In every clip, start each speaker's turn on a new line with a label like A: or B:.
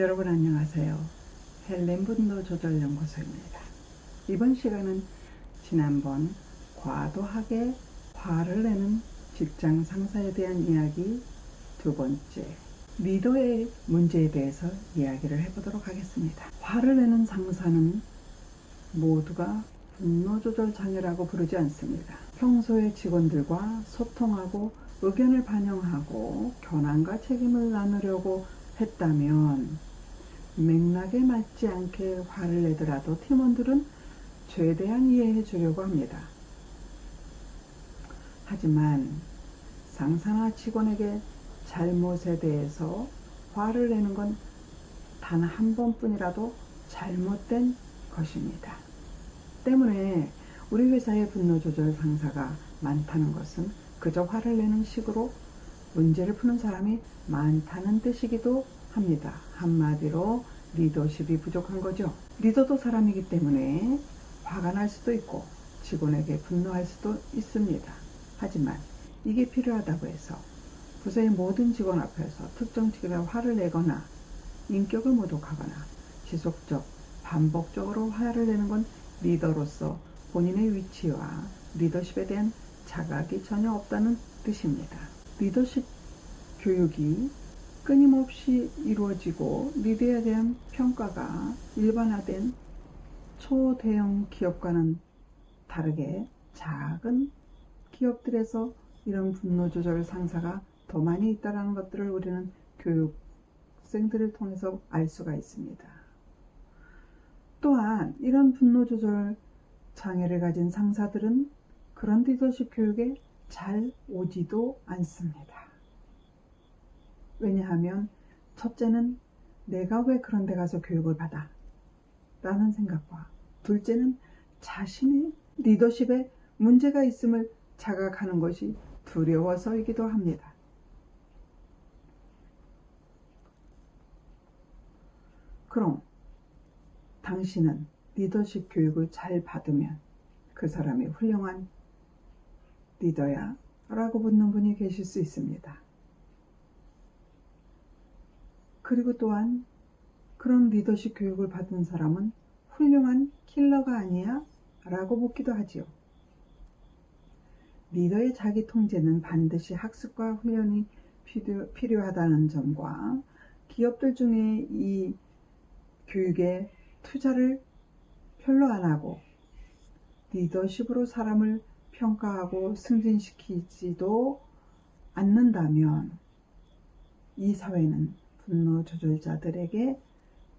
A: 여러분 안녕하세요. 헬렌 분노 조절 연구소입니다. 이번 시간은 지난번 과도하게 화를 내는 직장 상사에 대한 이야기 두 번째 리더의 문제에 대해서 이야기를 해보도록 하겠습니다. 화를 내는 상사는 모두가 분노 조절 장애라고 부르지 않습니다. 평소에 직원들과 소통하고 의견을 반영하고 견안과 책임을 나누려고 했다면 맥락에 맞지 않게 화를 내더라도 팀원들은 최대한 이해해 주려고 합니다. 하지만 상사나 직원에게 잘못에 대해서 화를 내는 건 단 한 번뿐이라도 잘못된 것입니다. 때문에 우리 회사의 분노 조절 상사가 많다는 것은 그저 화를 내는 식으로 문제를 푸는 사람이 많다는 뜻이기도. 한마디로 리더십이 부족한 거죠. 리더도 사람이기 때문에 화가 날 수도 있고 직원에게 분노할 수도 있습니다. 하지만 이게 필요하다고 해서 부서의 모든 직원 앞에서 특정 직원에 화를 내거나 인격을 모독하거나 지속적, 반복적으로 화를 내는 건 리더로서 본인의 위치와 리더십에 대한 자각이 전혀 없다는 뜻입니다. 리더십 교육이 끊임없이 이루어지고 리더에 대한 평가가 일반화된 초대형 기업과는 다르게 작은 기업들에서 이런 분노 조절 상사가 더 많이 있다는 것들을 우리는 교육생들을 통해서 알 수가 있습니다. 또한 이런 분노 조절 장애를 가진 상사들은 그런 리더십 교육에 잘 오지도 않습니다. 왜냐하면 첫째는 내가 왜 그런 데 가서 교육을 받아? 라는 생각과 둘째는 자신의 리더십에 문제가 있음을 자각하는 것이 두려워서이기도 합니다. 그럼 당신은 리더십 교육을 잘 받으면 그 사람이 훌륭한 리더야? 라고 묻는 분이 계실 수 있습니다. 그리고 또한 그런 리더십 교육을 받은 사람은 훌륭한 킬러가 아니야? 라고 묻기도 하지요. 리더의 자기 통제는 반드시 학습과 훈련이 필요, 필요하다는 점과 기업들 중에 이 교육에 투자를 별로 안 하고 리더십으로 사람을 평가하고 승진시키지도 않는다면 이 사회는 분노 조절자들에게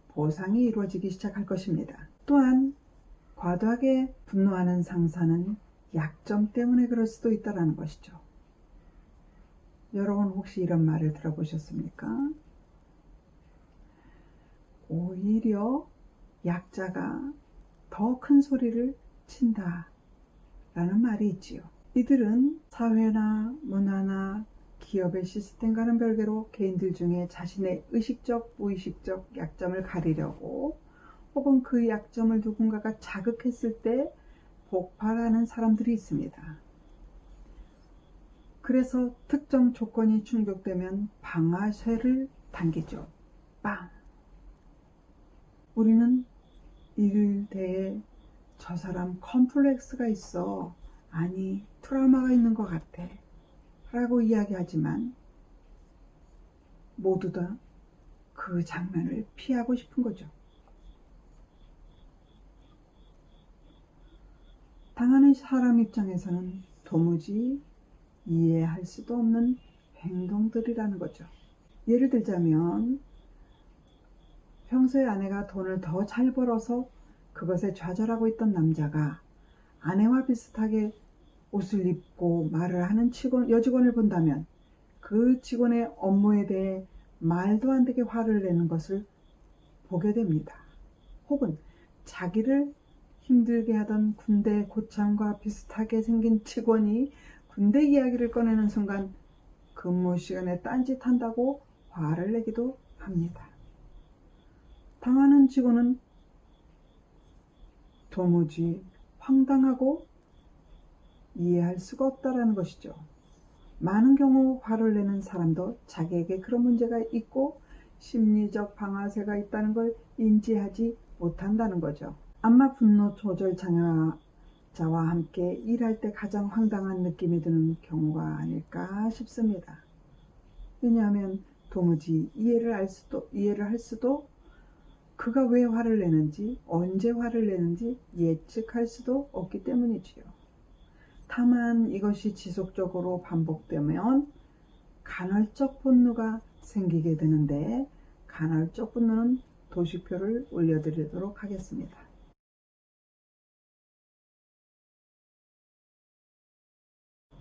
A: 보상이 이루어지기 시작할 것입니다. 또한 과도하게 분노하는 상사는 약점 때문에 그럴 수도 있다는 것이죠. 여러분 혹시 이런 말을 들어보셨습니까? 오히려 약자가 더 큰 소리를 친다. 라는 말이 있지요. 이들은 사회나 문화나 기업의 시스템과는 별개로 개인들 중에 자신의 의식적, 무의식적 약점을 가리려고 혹은 그 약점을 누군가가 자극했을 때 폭발하는 사람들이 있습니다. 그래서 특정 조건이 충족되면 방아쇠를 당기죠. 빵! 우리는 이를 대해 저 사람 컴플렉스가 있어. 아니, 트라우마가 있는 것 같아. 라고 이야기하지만 모두 다 그 장면을 피하고 싶은 거죠. 당하는 사람 입장에서는 도무지 이해할 수도 없는 행동들이라는 거죠. 예를 들자면 평소에 아내가 돈을 더 잘 벌어서 그것에 좌절하고 있던 남자가 아내와 비슷하게 옷을 입고 말을 하는 직원, 여직원을 본다면 그 직원의 업무에 대해 말도 안 되게 화를 내는 것을 보게 됩니다. 혹은 자기를 힘들게 하던 군대 고참과 비슷하게 생긴 직원이 군대 이야기를 꺼내는 순간 근무 시간에 딴짓한다고 화를 내기도 합니다. 당하는 직원은 도무지 황당하고 이해할 수가 없다라는 것이죠. 많은 경우 화를 내는 사람도 자기에게 그런 문제가 있고 심리적 방아쇠가 있다는 걸 인지하지 못한다는 거죠. 안마 분노 조절 장애자와 함께 일할 때 가장 황당한 느낌이 드는 경우가 아닐까 싶습니다. 왜냐하면 도무지 이해를 할 수도 이해를 할 수도 그가 왜 화를 내는지 언제 화를 내는지 예측할 수도 없기 때문이지요. 다만 이것이 지속적으로 반복되면 간헐적 분노가 생기게 되는데 간헐적 분노는 도식표를 올려드리도록 하겠습니다.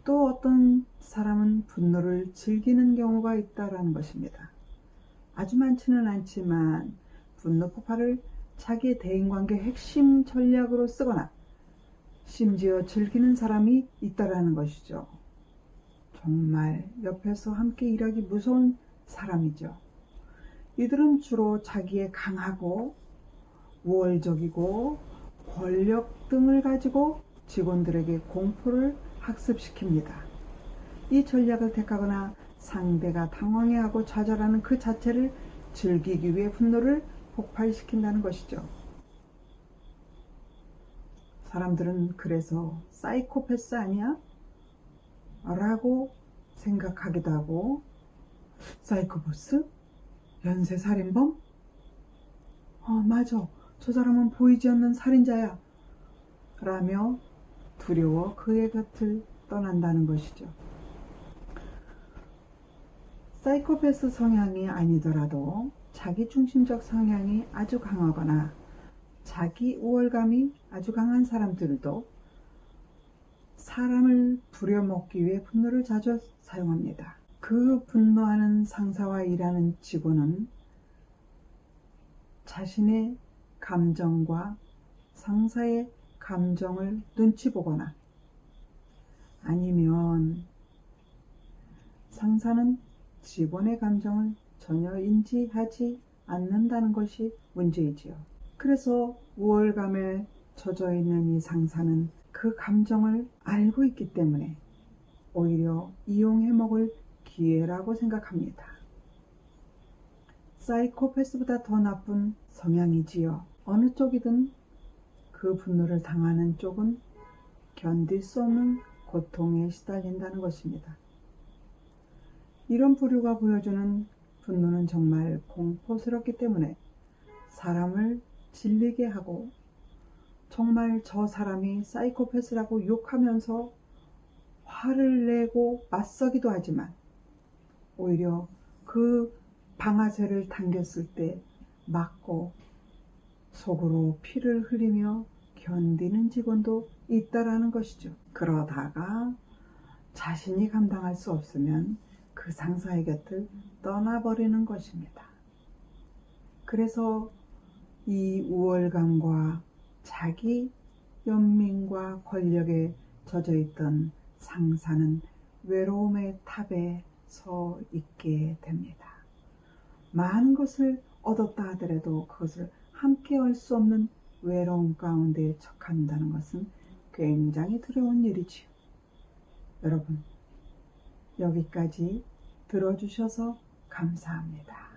A: 또 어떤 사람은 분노를 즐기는 경우가 있다라는 것입니다. 아주 많지는 않지만 분노 폭발을 자기의 대인관계 핵심 전략으로 쓰거나 심지어 즐기는 사람이 있다라는 것이죠. 정말 옆에서 함께 일하기 무서운 사람이죠. 이들은 주로 자기의 강하고 우월적이고 권력 등을 가지고 직원들에게 공포를 학습시킵니다. 이 전략을 택하거나 상대가 당황해하고 좌절하는 그 자체를 즐기기 위해 분노를 폭발시킨다는 것이죠. 사람들은 그래서 사이코패스 아니야? 라고 생각하기도 하고 사이코패스? 연쇄살인범? 어 맞아 저 사람은 보이지 않는 살인자야 라며 두려워 그의 곁을 떠난다는 것이죠. 사이코패스 성향이 아니더라도 자기중심적 성향이 아주 강하거나 자기 우월감이 아주 강한 사람들도 사람을 부려먹기 위해 분노를 자주 사용합니다. 그 분노하는 상사와 일하는 직원은 자신의 감정과 상사의 감정을 눈치 보거나 아니면 상사는 직원의 감정을 전혀 인지하지 않는다는 것이 문제이지요. 그래서 우월감에 젖어 있는 이 상사는 그 감정을 알고 있기 때문에 오히려 이용해 먹을 기회라고 생각합니다. 사이코패스보다 더 나쁜 성향이지요. 어느 쪽이든 그 분노를 당하는 쪽은 견딜 수 없는 고통에 시달린다는 것입니다. 이런 부류가 보여주는 분노는 정말 공포스럽기 때문에 사람을 질리게 하고 정말 저 사람이 사이코패스라고 욕하면서 화를 내고 맞서기도 하지만 오히려 그 방아쇠를 당겼을 때 맞고 속으로 피를 흘리며 견디는 직원도 있다라는 것이죠. 그러다가 자신이 감당할 수 없으면 그 상사의 곁을 떠나버리는 것입니다. 그래서 이 우월감과 자기 연민과 권력에 젖어 있던 상사는 외로움의 탑에 서 있게 됩니다. 많은 것을 얻었다 하더라도 그것을 함께 할 수 없는 외로움 가운데 처한다는 것은 굉장히 두려운 일이지요. 여러분, 여기까지 들어주셔서 감사합니다.